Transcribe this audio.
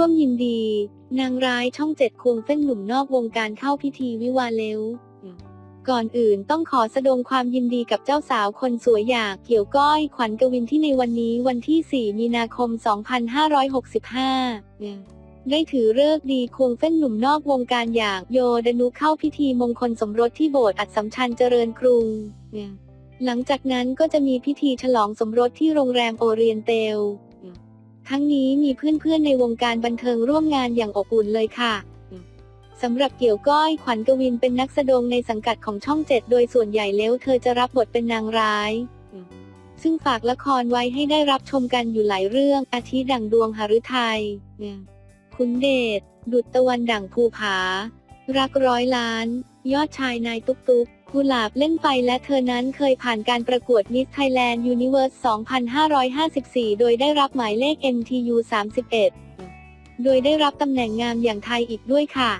วมยินดี นางร้ายช่องเจ็ดควงเส้นหนุ่มนอกวงการเข้าพิธีวิวาห์เร็วก่อนอื่นต้องขอแสดงความยินดีกับเจ้าสาวคนสวยอย่างเกี่ยวก้อยขวัญกวินที่ในวันนี้วันที่ 4 มีนาคม 2565 ได้ถือเลิกษ์ดีควงเส้นหนุ่มนอกวงการอย่างโยดนุเข้าพิธีมงคลสมรสที่โบสถ์อัดสำชัญเจริญกรุง หลังจากนั้นก็จะมีพิธีฉลองสมรสที่โรงแรมโอเรียนเตล ทั้งนี้มีเพื่อนๆในวงการบันเทิงร่วมงานอย่างอบอุ่นเลยค่ะสำหรับเกี่ยวก้อยขวัญกวินเป็นนักแสดงในสังกัดของช่องเจ็ดโดยส่วนใหญ่แล้วเธอจะรับบทเป็นนางร้าย ซึ่งฝากละครไว้ให้ได้รับชมกันอยู่หลายเรื่อง อาทิดั่งดวงหฤทัย คุณเดช ดุจตะวันดั่งภูผา รักร้อยล้าน ยอดชายนายตุ๊กตุ๊กกุหลาบเล่นไฟและเธอนั้นเคยผ่านการประกวด Miss Thailand Universe 2554 โดยได้รับหมายเลข MTU 31 โดยได้รับตำแหน่งงามอย่างไทยอีกด้วยค่ะ